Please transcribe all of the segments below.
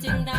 惊呆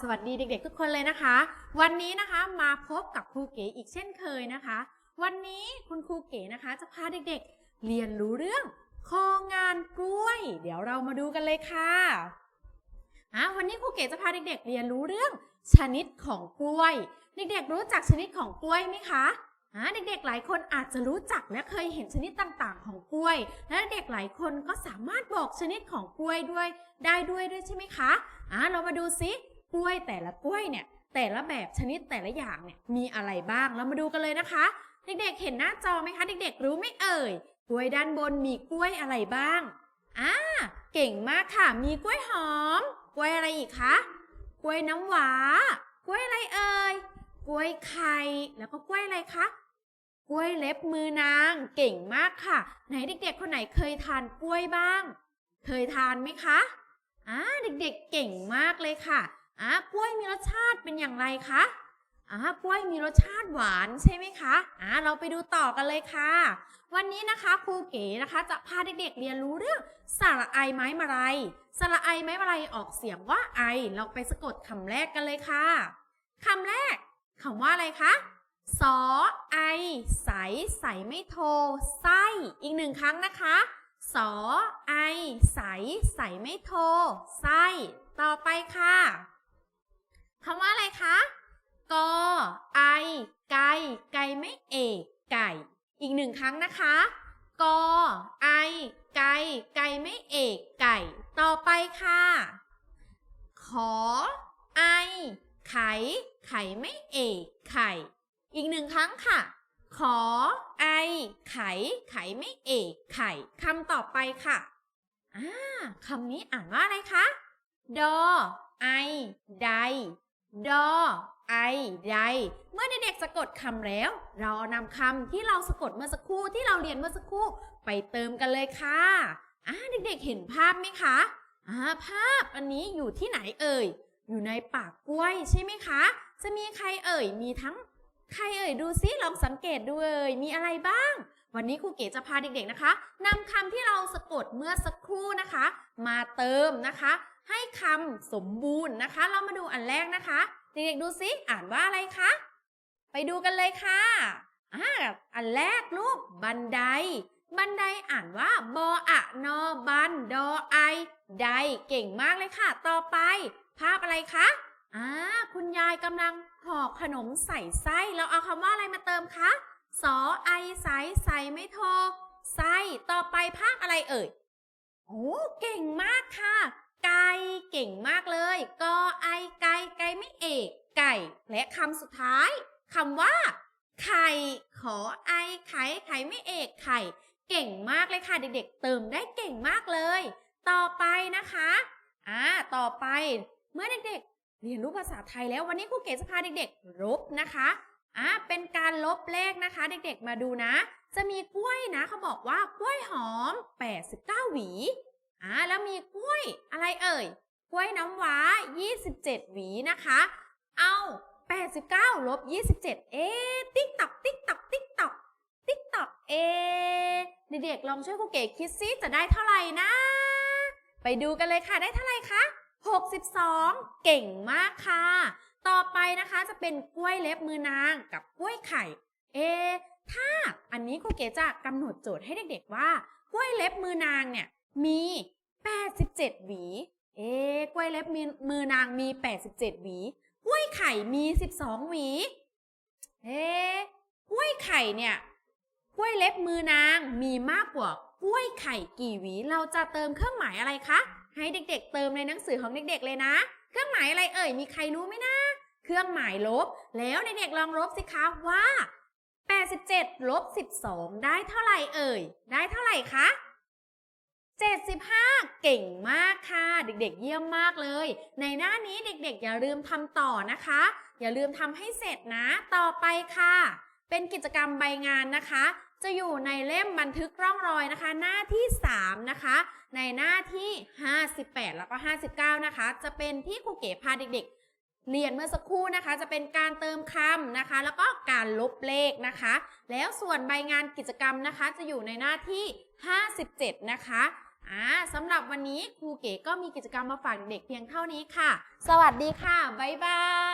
สวัสดีเด็ก ๆ ทุกคนเลยนะคะ วันนี้นะคะมาพบกับครูเก๋อีกเช่นเคยนะคะ วันนี้คุณครูเก๋นะคะ จะพาเด็กๆ เรียนรู้เรื่องโครงงานกล้วย เดี๋ยวเรามาดูกันเลยค่ะอะวันนี้ครูเก๋จะพาเด็ก ๆ เรียนรู้เรื่อง ชนิดของกล้วย เด็กๆ รู้จักชนิดของกล้วยไหมคะอะเด็กๆ หลายคนอาจจะรู้จักและเคยเห็นชนิดต่างๆ ของกล้วย และเด็กหลายคนก็สามารถบอกชนิดของกล้วยด้วย ได้ด้วยด้วยใช่ไหมคะอะเรามาดูซิ กล้วยแต่ละกล้วยเนี่ยแต่ละแบบชนิดแต่ละอย่างเนี่ยมีอะไรบ้างเรามาดูกันเลยนะคะ เด็กๆเห็นหน้าจอไหมคะ เด็กๆ รู้ไหมเอ่ยกล้วยด้านบนมีกล้วยอะไรบ้างอ่าเก่งมากค่ะ มีกล้วยหอม กล้วยอะไรอีกคะกล้วยน้ำหวากล้วยอะไรเอ่ยกล้วยไข่แล้วก็กล้วยอะไรคะกล้วยเล็บมือนาง เก่งมากค่ะ ไหนเด็กๆ คนไหนเคยทานกล้วยบ้าง เคยทานไหมคะอ่าเด็กๆเก่งมากเลยค่ะ อ่ากล้วยมีรสชาติเป็นอย่างไรคะอ่ากล้วยมีรสชาติหวานใช่ไหมคะอ่าเราไปดูต่อกันเลยค่ะ วันนี้นะคะครูเก๋นะคะ จะพาเด็กๆเรียนรู้เรื่องสระไอไม้มาลัยสระไอไม้มาลัยออกเสียงว่าไอ เราไปสะกดคำแรกกันเลยค่ะคำแรกคำว่าอะไรคะสอไอ ใส ใสไม่โทไส้อีกหนึ่งครั้งนะคะสอไอ ใส ใสไม่โทไส้ต่อไปค่ะ คำว่าอะไรคะกอไอไก่ไก่ไม่เอกไก่ อีกหนึ่งครั้งนะคะกอไอไก่ไก่ไม่เอกไก่ ต่อไปค่ะ ขอ ไอ ไข่ ไข่ไม่เอกไข่ อีกหนึ่งครั้งค่ะ ขอ ไอ ไข่ ไข่ไม่เอกไข่คำต่อไปค่ะอ่าคำนี้อ่านว่าอะไรคะ ดอ ไอ ได ดอไอไดเมื่อเด็กๆสะกดคำแล้ว เรานำคำที่เราสะกดเมื่อสักครู่ที่เราเรียนเมื่อสักครู่ไปเติมกันเลยค่ะอ่าเด็กๆเห็นภาพไหมคะอ่าภาพอันนี้อยู่ที่ไหนเอ่ย อยู่ในปากกล้วยใช่ไหมคะ จะมีใครเอ่ย มีทั้งใครเอ่ยดูซิลองสังเกตดูเอ่ยมีอะไรบ้าง วันนี้ครูเก๋จะพาเด็กๆนะคะนำคำที่เราสะกดเมื่อสักครู่นะคะ มาเติมนะคะ ให้คำสมบูรณ์นะคะ เรามาดูอันแรกนะคะ เด็กๆดูซิอ่านว่าอะไรคะ ไปดูกันเลยค่ะอ่าอันแรกลูกบันได บันไดอ่านว่าบออะนอบันดอไอไดเก่งมากเลยค่ะ ต่อไป ภาพอะไรคะอ่าคุณยายกำลังห่อขนมใส่ไส้ เราเอาคำว่าอะไรมาเติมคะสอไอใสใสไม่โทไส้ต่อไปภาคอะไรเอ่ย โอ้ เก่งมาก เก่งมากเลย กอไอไก่ไก่ไม่เอก ไก่ และคำสุดท้ายคำว่า ไข่ขอไอไข่ไข่ไม่เอกไข่ เก่งมากเลยค่ะเด็กๆ เติมได้เก่งมากเลย ต่อไปนะคะอ่าต่อไปเมื่อเด็กๆ เรียนรู้ภาษาไทยแล้ววันนี้ครูเก๋จะพาเด็กๆลบนะคะอ่าเป็นการลบเลขนะคะ เด็กๆมาดูนะ จะมีกล้วยนะเขาบอกว่ากล้วยหอม 89 หวีอ่าแล้วมีกล้วยอะไรเอ่ย กล้วยน้ำว้า 27 หวีนะคะ เอา 89ลบ27 เอ๊ติ๊กตอกติ๊กตอกติ๊กตอกติ๊กตอกเอเด็กๆลองช่วยครูเก๋คิดซิจะได้เท่าไหร่นะ ไปดูกันเลยค่ะได้เท่าไหร่คะ62 เก่งมากค่ะ ต่อไปนะคะจะเป็นกล้วยเล็บมือนางกับกล้วยไข่ เอ ถ้าอันนี้ครูเก๋จะกำหนดโจทย์ให้เด็กๆว่า กล้วยเล็บมือนางเนี่ยมี 87 หวี เอ๊กล้วยเล็บมือมือนางมี 87 หวี กล้วยไข่มี 12 หวี เอ๊กล้วยไข่เนี่ย กล้วยเล็บมือนางมีมากกว่ากล้วยไข่กี่หวี เราจะเติมเครื่องหมายอะไรคะ ให้เด็กๆ เติมในหนังสือของเด็กๆ เลยนะ เครื่องหมายอะไรเอ่ย มีใครรู้ไหมนะ เครื่องหมายลบ แล้วเด็กๆลองลบสิคะว่า 87 ลบ 12 ได้เท่าไหร่เอ่ย ได้เท่าไหร่คะ 75 เก่งมากค่ะ เด็กๆ เยี่ยมมากเลย ในหน้านี้เด็กๆ อย่าลืมทำต่อนะคะ อย่าลืมทำให้เสร็จนะ ต่อไปค่ะ เป็นกิจกรรมใบงานนะคะ จะอยู่ในเล่มบันทึกร่องรอยนะคะ หน้าที่ 3 นะคะ ในหน้าที่ 58 แล้วก็ 59 นะคะ จะเป็นที่ครูเก๋พาเด็กๆเรียนเมื่อสักครู่นะคะ จะเป็นการเติมคำนะคะ แล้วก็การลบเลขนะคะ แล้วส่วนใบงานกิจกรรมนะคะ จะอยู่ในหน้าที่ 57 นะคะ อ่าสำหรับวันนี้ครูเก๋ก็มีกิจกรรมมาฝากเด็กเพียงเท่านี้ค่ะ สวัสดีค่ะ บ๊ายบาย